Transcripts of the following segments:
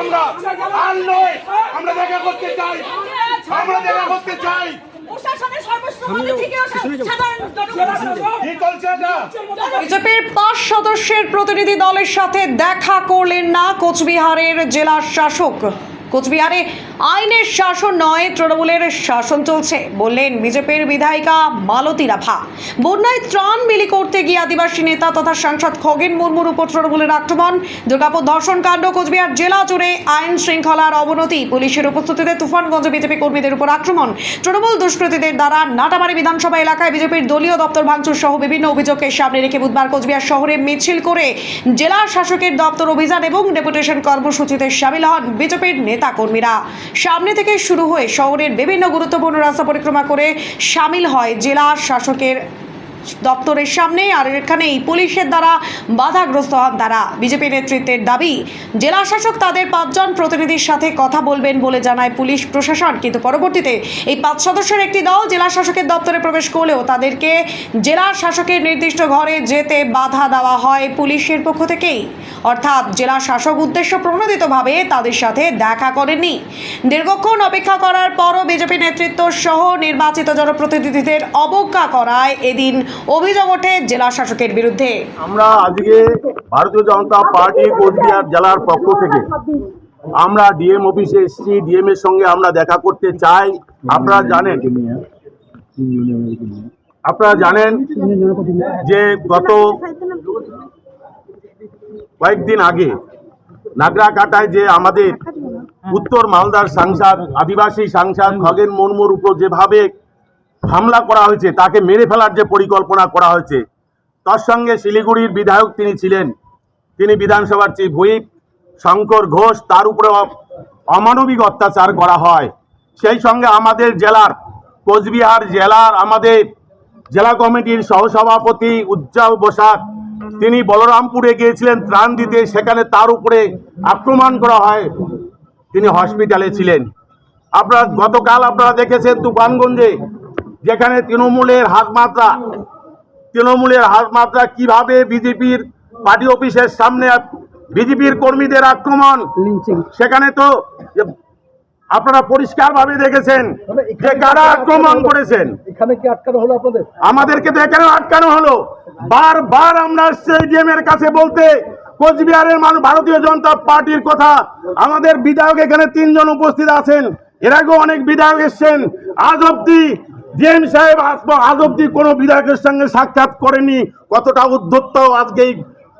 আমরা। আর নয় আমরা দেখা করতে চাই। আমরা দেখা করতে চাই। বিজেপির পাঁচ সদস্যের প্রতিনিধি দলের সাথে দেখা করলেন না কোচবিহারের জেলা শাসক। কোচবিহারে আইনের শাসন নয়, তৃণমূলের শাসন চলছে। বললেন বিজেপির বিধায়িকা মালতী রাভা। বন্যায় ত্রাণ বিলি করতে গিয়ে আদিবাসী নেতা তথা সাংসদ খগেন মুর্মুর উপর তৃণমূলের আক্রমণ। দুর্গাপুর ধর্ষণ কাণ্ড কোচবিহার জেলা জুড়ে আইন শৃঙ্খলার অবনতি। পুলিশের উপস্থিতিতে তুফানগঞ্জ বিজেপি কর্মীদের উপর আক্রমণ। তৃণমূল দুষ্কৃতীদের দ্বারা নাটামারি বিধানসভা এলাকায় বিজেপির দলীয় দপ্তর ভাঙচুর সহ বিভিন্ন অভিযোগকে সামনে রেখে বুধবার কোচবিহার শহরে মিছিল করে জেলা শাসকের দপ্তর অভিযান এবং ডেপুটেশন কর্মসূচিতে সামিল হন বিজেপির নেতা কর্মীরা সামনে থেকে শুরু হয়ে শহরের বিভিন্ন গুরুত্বপূর্ণ রাস্তা পরিক্রমা করে সামিল হয় জেলা শাসকের দপ্তরের সামনে আর এখানেই পুলিশের দ্বারা বাধাগ্রস্ত হন তারা। বিজেপি নেতৃত্বের দাবি, জেলা শাসক তাদের পাঁচজন প্রতিনিধির সাথে কথা বলবেন বলে জানায় পুলিশ প্রশাসন। কিন্তু পরবর্তীতে এই পাঁচ সদস্যের একটি দল জেলা শাসকের দপ্তরে প্রবেশ করলেও তাদেরকে জেলা শাসকের নির্দিষ্ট ঘরে যেতে বাধা দেওয়া হয় পুলিশের পক্ষ থেকেই। অর্থাৎ জেলা শাসক উদ্দেশ্য প্রণোদিতভাবে তাদের সাথে দেখা করেনি দীর্ঘক্ষণ অপেক্ষা করার পরও বিজেপি নেতৃত্ব সহ নির্বাচিত জনপ্রতিনিধিদের অবজ্ঞা করায় এদিন অভিযোগ ওঠে জেলা শাসকের বিরুদ্ধে। আমরা আজকে ভারতীয় জনতা পার্টি কোচবিহার জেলার পক্ষ থেকে আমরা ডিএম অফিসে এসেছি ডিএম এর সঙ্গে আমরা দেখা করতে চাই। আপনারা জানেন আপনারা জানেন যে গত কয়েকদিন আগে নাগরাকাটায় যে আমাদের উত্তর মালদার সাংসদ, আদিবাসী সাংসদ খগেন মুর্মুর উপর যেভাবে হামলা করা হয়েছে, তাকে মেরে ফেলার যে পরিকল্পনা করা হয়েছে, তার সঙ্গে শিলিগুড়ির বিধায়ক তিনি ছিলেন। তিনি বিধানসভার চিফ হুইপ, শঙ্কর ঘোষ, তার উপরে অমানবিক অত্যাচার করা হয়। সেই সঙ্গে আমাদের জেলার কোচবিহার জেলার আমাদের জেলা কমিটির সহসভাপতি উজ্জ্বল বসাক, তিনি বলরামপুরে গিয়েছিলেন, ত্রাণ দিতে, সেখানে তার উপরে আক্রমণ করা হয়। তিনি হসপিটালে ছিলেন। আপনারা গতকাল আপনারা দেখেছেন, তুফানগঞ্জে যেখানে তৃণমূলের হাত মাত্রা তৃণমূলের হাত মাত্রা কীভাবে বিজেপির পার্টি অফিসের সামনে বিজেপির কর্মীদের আক্রমণ সেখানে তো আপনারা পরিষ্কারভাবে দেখেছেন যে কারা আক্রমণ করেছেন। এখানে কি আটকানো হলো আপনাদের? আমাদেরকে তো এখানে আটকানো হলো। বারবার আমরা স্টেডিয়াম এর কাছে বলতে কোচবিহারের মানুষ ভারতীয় জনতা পার্টির কথা আমাদের বিধায়ক এখানে তিনজন উপস্থিত আছেন। এর আগেও অনেক বিধায়ক এসছেন। আজ অব্দি ডিএম সাহেব আজ- অব্দি কোনো বিধায়কের সঙ্গে সাক্ষাৎ করেনি। কতটা উদ্ধত্ত আজকে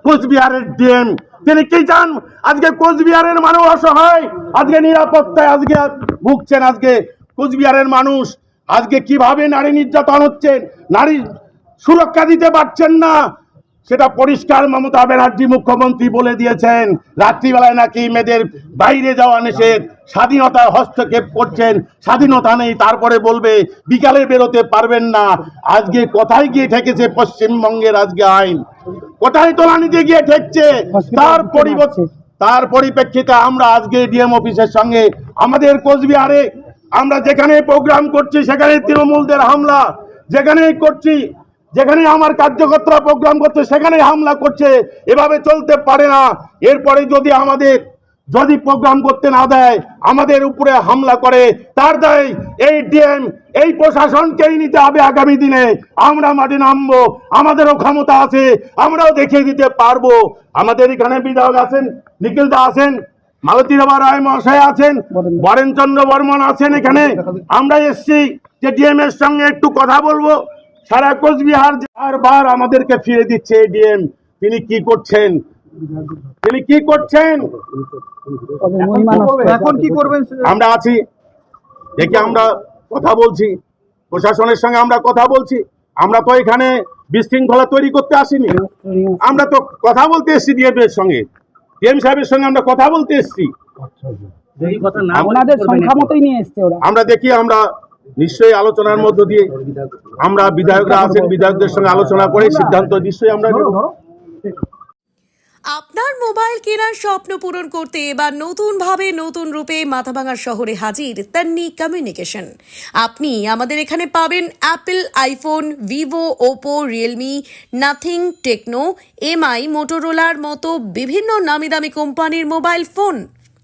কোচবিহারের ডিএম। তিনি কি চান? আজকে কোচবিহারের মানুষ অসহায়, আজকে নিরাপত্তায় আজকে ভুগছেন আজকে কোচবিহারের মানুষ। আজকে কীভাবে নারী নির্যাতন হচ্ছেন নারী সুরক্ষা দিতে পারছেন না। সেটা পরিষ্কার মমতা ব্যানার্জি মুখ্যমন্ত্রী বলে দিয়েছেন। রাত্রিবেলায় নাকি মেয়েদের বাইরে যাওয়া নিষেধ স্বাধীনতার হস্তক্ষেপ করছেন স্বাধীনতা নেই তারপরে বলবে বিকালে বেরোতে পারবেন না। আজকে কোথায় গিয়ে ঠেকেছে পশ্চিমবঙ্গের আজকে আইন? কোথায় তোলানিতে গিয়ে ঠেকছে? তার পরিবর্তে তার পরিপ্রেক্ষিতে আমরা আজকে ডিএম অফিসের সঙ্গে আমাদের কোচবিহারে আমরা যেখানে প্রোগ্রাম করছি সেখানে তৃণমূলদের হামলা যেখানেই করছি যেখানে আমার কার্যকর্তারা প্রোগ্রাম করছে সেখানে হামলা করছে। এভাবে চলতে পারে না। এরপরে যদি আমাদের, যদি প্রোগ্রাম করতে না দেয়, আমাদের উপরে হামলা করে। তার দায় এই ডিএম, এই প্রশাসনকেই নিতে হবে আগামী দিনে। আমরা মাঠে নামবো, আমাদেরও ক্ষমতা আছে, আমরাও দেখিয়ে দিতে পারব। আমাদের এখানে বিধায়ক আছেন, নিখিল দা আছেন মালতী রামা রায় মহাশয় আছেন, বরেন চন্দ্র বর্মন আছেন এখানে। আমরা এসছি যে ডিএম এর সঙ্গে একটু কথা বলব। সারা কোচবিহার বারবার আমাদেরকে ফিরে দিচ্ছে ডিএম তিনি কি করছেন? তিনি কি করছেন? এখন কি করবেন? আমরা আছি। দেখি আমরা কথা বলছি। প্রশাসনের সঙ্গে আমরা কথা বলছি। আমরা তো এখানে বিশৃঙ্খলা তৈরি করতে আসিনি। আমরা তো কথা বলতে এসেছি ডিএম এর সঙ্গে। ডিএম সাহেবের সঙ্গে আমরা কথা বলতে এসেছি। মতোই নিয়ে এসছে ওরা। আমরা দেখি আমরা নিশ্চয়ই আলোচনার মধ্য দিয়ে আমরা বিধায়করা আছেন, বিধায়কদের সঙ্গে আলোচনা করে সিদ্ধান্ত নিশ্চয়ই আমরা আপনার মোবাইল কেনার স্বপ্ন পূরণ করতে এবার নতুনভাবে নতুন রূপে মাথাভাঙা শহরে হাজির তান্নি কমিউনিকেশন। আপনি আমাদের এখানে পাবেন Apple iPhone Vivo Oppo Realme Nothing Tecno MI মোটোরোলার মতো বিভিন্ন নামি দামি কোম্পানির মোবাইল ফোন।